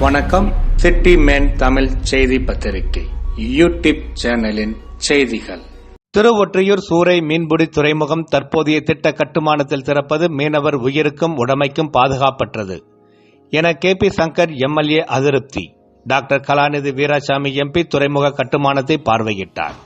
வணக்கம். City man Tamil செய்தி பத்திரிகை. யூடியூப் சேனலின் செய்திகள். திருவொற்றியூர் சூறை மீன்பிடி துறைமுகம் தற்போதைய திட்ட கட்டுமானத்தில் திறப்பது மீனவர் உயிருக்கும் உடமைக்கும் பாதுகாப்பற்றது. என கே பி சங்கர் எம்எல்ஏ அதிருப்தி. டாக்டர் கலாநிதி வீராசாமி எம்பி துறைமுக கட்டுமானத்தை பார்வையிட்டார்.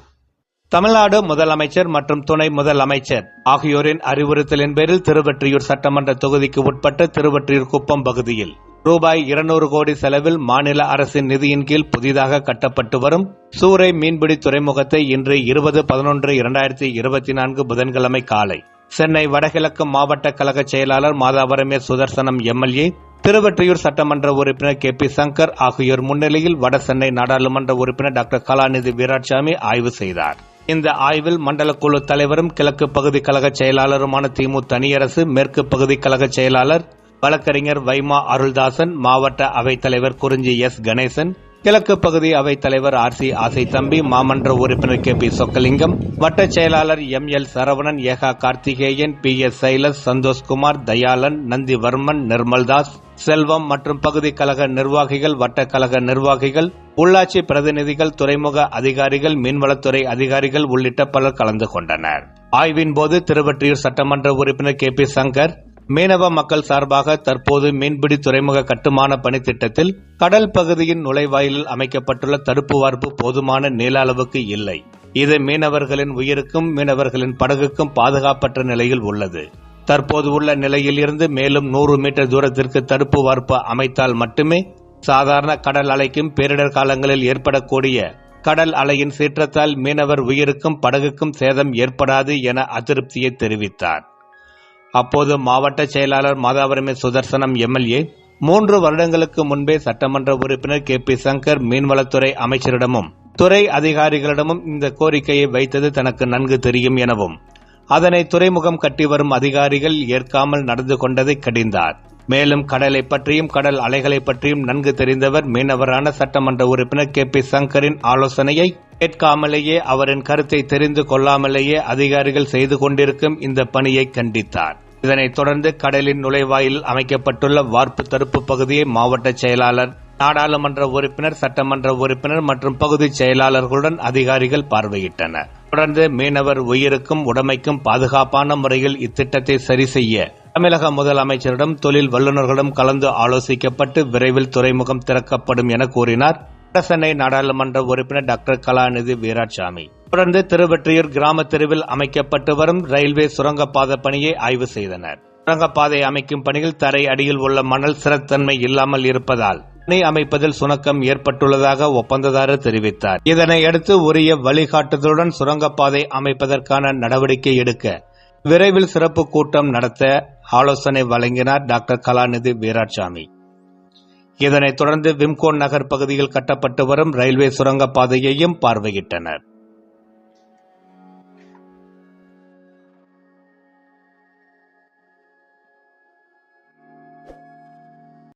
தமிழ்நாடு முதலமைச்சர் மற்றும் துணை முதலமைச்சர் ஆகியோரின் அறிவுறுத்தலின் பேரில் திருவொற்றியூர் சட்டமன்ற தொகுதிக்கு உட்பட்ட திருவொற்றியூர் குப்பம் பகுதியில் ரூபாய் இருநூறு கோடி செலவில் மாநில அரசின் நிதியின் கீழ் புதிதாக கட்டப்பட்டு வரும் சூறை மீன்பிடி துறைமுகத்தை இன்று இருபது பதினொன்று இரண்டாயிரத்தி இருபத்தி நான்கு புதன்கிழமை காலை சென்னை வடகிழக்கு மாவட்ட கழக செயலாளர் மாதாவரமே சுதர்சனம் எம்எல்ஏ திருவெற்றியூர் சட்டமன்ற உறுப்பினர் கே பி சங்கர் ஆகியோர் முன்னிலையில் வட சென்னை நாடாளுமன்ற உறுப்பினர் டாக்டர் கலாநிதி வீராட்சாமி ஆய்வு செய்தார். இந்த ஆய்வில் மண்டல குழு தலைவரும் கிழக்கு பகுதி கழக செயலாளருமான திமு தனியரசு மேற்கு பகுதி கழக செயலாளர் வழக்கறிஞர் வைமா அருள்தாசன் மாவட்ட அவைத்தலைவர் குறிஞ்சி எஸ். கணேசன் கிழக்கு பகுதி அவைத் தலைவர் ஆர். சி. ஆசை தம்பி மாமன்ற உறுப்பினர் கே. பி. சொக்கலிங்கம் வட்ட செயலாளர் M. L. Saravanan Eka Karthikeyan P. S. Silas Santhoshkumar Dayalan Nandivarman Nirmaldas Selvam மற்றும் பகுதி கழக நிர்வாகிகள் வட்ட கழக நிர்வாகிகள் உள்ளாட்சி பிரதிநிதிகள் துறைமுக அதிகாரிகள் மீன்வளத்துறை அதிகாரிகள் உள்ளிட்ட பலர் கலந்து கொண்டனர். ஆய்வின் போது திருவற்றியூர் சட்டமன்ற உறுப்பினர் கே. பி. சங்கர் மீனவ மக்கள் சார்பாக தற்போது மீன்பிடி துறைமுக கட்டுமான பணி திட்டத்தில் கடல் பகுதியின் நுழைவாயிலில் அமைக்கப்பட்டுள்ள தடுப்பு வார்ப்பு போதுமான நீள அளவுக்கு இல்லை. இது மீனவர்களின் உயிருக்கும் மீனவர்களின் படகுக்கும் பாதுகாப்பற்ற நிலையில் உள்ளது. தற்போது உள்ள நிலையில் இருந்து மேலும் நூறு மீட்டர் தூரத்திற்கு தடுப்பு வார்ப்பு அமைத்தால் மட்டுமே சாதாரண கடல் அலைக்கும் பேரிடர் காலங்களில் ஏற்படக்கூடிய கடல் அலையின் சீற்றத்தால் மீனவர் உயிருக்கும் படகுக்கும் சேதம் ஏற்படாது என அதிருப்தியை தெரிவித்தார். அப்போது மாவட்ட செயலாளர் மாதாவரமே சுதர்சனம் எம்எல்ஏ மூன்று வருடங்களுக்கு முன்பே சட்டமன்ற உறுப்பினர் கே பி சங்கர் மீன்வளத்துறை அமைச்சரிடமும் துறை அதிகாரிகளிடமும் இந்த கோரிக்கையை வைத்தது தனக்கு நன்கு தெரியும் எனவும் அதனை துறைமுகம் கட்டி வரும் அதிகாரிகள் ஏற்காமல் நடந்து கொண்டதை கடிந்தார். மேலும் கடலை பற்றியும் கடல் அலைகளை பற்றியும் நன்கு தெரிந்தவர் மீனவரான சட்டமன்ற உறுப்பினர் கே பி சங்கரின் ஆலோசனையை கேட்காமலேயே அவரின் கருத்தை தெரிந்து கொள்ளாமலேயே அதிகாரிகள் செய்து கொண்டிருக்கும் இந்த பணியை கண்டித்தார். இதனைத் தொடர்ந்து கடலின் நுழைவாயில் அமைக்கப்பட்டுள்ள வார்ப்பு தடுப்பு பகுதியை மாவட்ட செயலாளர் நாடாளுமன்ற உறுப்பினர் சட்டமன்ற உறுப்பினர் மற்றும் பகுதி செயலாளர்களுடன் அதிகாரிகள் பார்வையிட்டனர். தொடர்ந்து மீனவர் உயிருக்கும் உடமைக்கும் பாதுகாப்பான முறையில் இத்திட்டத்தை சரி செய்ய தமிழக முதலமைச்சரிடம் தொழில் வல்லுநர்களிடம் கலந்து ஆலோசிக்கப்பட்டு விரைவில் துறைமுகம் திறக்கப்படும் என கூறினார். சென்னை நாடாளுமன்ற உறுப்பினர் டாக்டர் கலாநிதி வீராட்சாமி. தொடர்ந்து திருவெற்றியூர் கிராம தெருவில் அமைக்கப்பட்டு வரும் ரயில்வே சுரங்கப்பாதை பணியை ஆய்வு செய்தனர். சுரங்கப்பாதை அமைக்கும் பணியில் தரை அடியில் உள்ள மணல் சிறத்தன்மை இல்லாமல் இருப்பதால் பணி அமைப்பதில் சுணக்கம் ஏற்பட்டுள்ளதாக ஒப்பந்ததாரர் தெரிவித்தார். இதனையடுத்து உரிய வழிகாட்டுதலுடன் சுரங்கப்பாதை அமைப்பதற்கான நடவடிக்கை எடுக்க விரைவில் சிறப்பு கூட்டம் நடத்த ஆலோசனை வழங்கினார் டாக்டர் கலாநிதி வீராட்சாமி. இதனைத் தொடர்ந்து விம்கோன் நகர் பகுதியில் கட்டப்பட்டு வரும் ரயில்வே சுரங்கப்பாதையையும் பார்வையிட்டனர்.